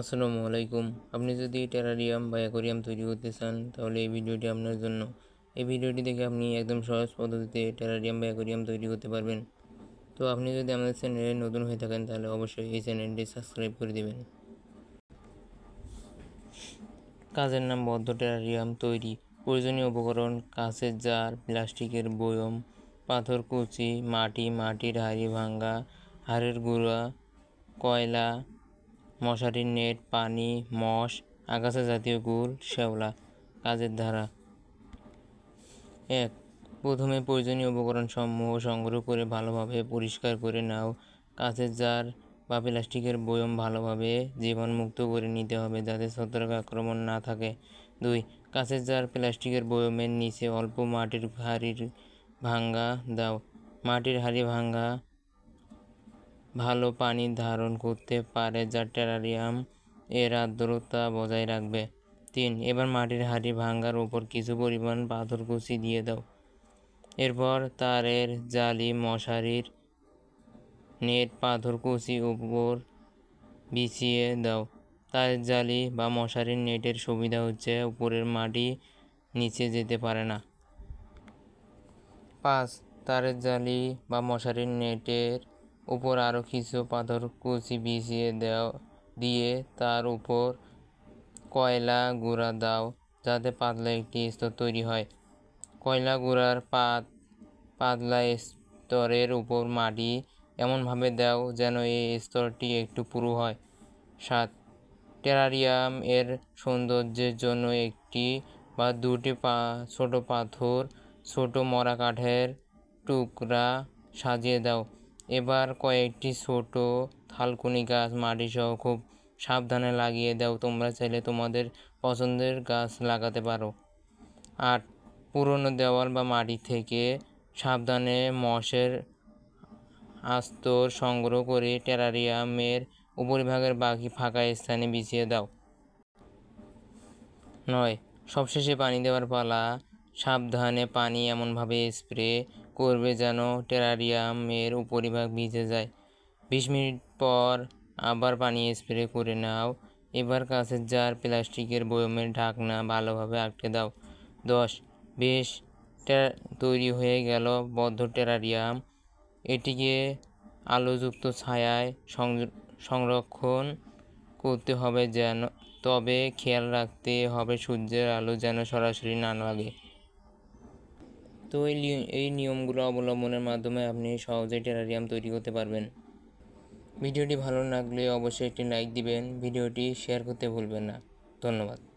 আসসালামু আলাইকুম। আপনি যদি টেরারিয়াম বা অ্যাকোরিয়াম তৈরি করতে চান, তাহলে এই ভিডিওটি আপনার জন্য। এই ভিডিওটি দেখে আপনি একদম সহজ পদ্ধতিতে টেরারিয়াম বা অ্যাকোরিয়াম তৈরি করতে পারবেন। তো আপনি যদি আমাদের চ্যানেলে নতুন হয়ে থাকেন, তাহলে অবশ্যই এই চ্যানেলটি সাবস্ক্রাইব করে দেবেন। কাজের নাম বদ্ধ টেরারিয়াম তৈরি। প্রয়োজনীয় উপকরণ কাঁচের জার, প্লাস্টিকের বয়ম, পাথর, কুচি, মাটি, মাটির হাড়ি ভাঙ্গা, হাড়ের গুঁড়া, কয়লা মশারির নেট, পানি, মশ, আগাছা জাতীয় গুল শ্যাওলা, কাজের ধারা। এক, প্রথমে প্রয়োজনীয় উপকরণ সমূহ সংগ্রহ করে ভালোভাবে পরিষ্কার করে নাও। কাঁচের জার বা প্লাস্টিকের বয়ম ভালোভাবে জীবাণুমুক্ত করে নিতে হবে যাতে ছত্রাক আক্রমণ না থাকে। দুই, কাঁচের জার প্লাস্টিকের বয়মের নিচে অল্প মাটির হাড়ির ভাঙ্গা দাও। মাটির হাড়ি ভাঙ্গা ভালো পানি ধারণ করতে পারে যা টেরারিয়াম এর আর্দ্রতা বজায় রাখবে। তিন, এবার মাটির হাঁড়ি ভাঙ্গার উপর কিছু পরিমাণ পাথর কুচি দিয়ে দাও। এরপর তারের জালি, মশারির নেট, পাথর কুচি উপর বিছিয়ে দাও। তারের জালি বা মশারির নেটের সুবিধা হচ্ছে উপরের মাটি নিচে যেতে পারে না। পাঁচ, তারের জালি বা মশারির নেটের উপর আরও কিছু পাথর কুচি বিছিয়ে দাও, দিয়ে তার উপর কয়লা গুঁড়া দাও, যাতে পাতলা একটি স্তর তৈরি হয়। কয়লা গুঁড়ার পাত, পাতলা স্তরের উপর মাটি এমনভাবে দাও যেন এই স্তরটি একটু পুরু হয়। সাত, টেরারিয়াম এর সৌন্দর্যের জন্য একটি বা দুটি পা, ছোটো পাথর, ছোট মরা কাঠের টুকরা সাজিয়ে দাও। এবার কয়েকটি ছোট থালকুনি গাছ মাটিসহ খুব সাবধানে লাগিয়ে দাও। তোমরা চাইলে তোমাদের পছন্দের গাছ লাগাতে পারো। আট পুরনো দেওয়াল বা মাটি থেকে সাবধানে মশের আস্তর সংগ্রহ করে টেরারিয়ামের উপরিভাগের বাকি ফাঁকা স্থানে বিছিয়ে দাও। নয়, সবশেষে পানি দেওয়ার পালা। সাবধানে পানি এমনভাবে স্প্রে করবে যেন টেরারিয়ামের উপরিভাগ ভিজে যায়। বিশ মিনিট পর আবার পানি স্প্রে করে নাও। এবার কাঁচের জার প্লাস্টিকের বয়মের ঢাকনা ভালোভাবে আটকে দাও। দশ, বেশ তৈরি হয়ে গেল বদ্ধ টেরারিয়াম। এটিকে আলোযুক্ত ছায়ায় সংরক্ষণ করতে হবে যেন, তবে খেয়াল রাখতে হবে সূর্যের আলো যেন সরাসরি না লাগে। তো এই এই নিয়মগুলো অবলম্বনের মাধ্যমে আপনি সহজেই টেরারিয়াম তৈরি করতে পারবেন। ভিডিওটি ভালো লাগলে অবশ্যই একটি লাইক দিবেন, ভিডিওটি শেয়ার করতে ভুলবেন না। ধন্যবাদ।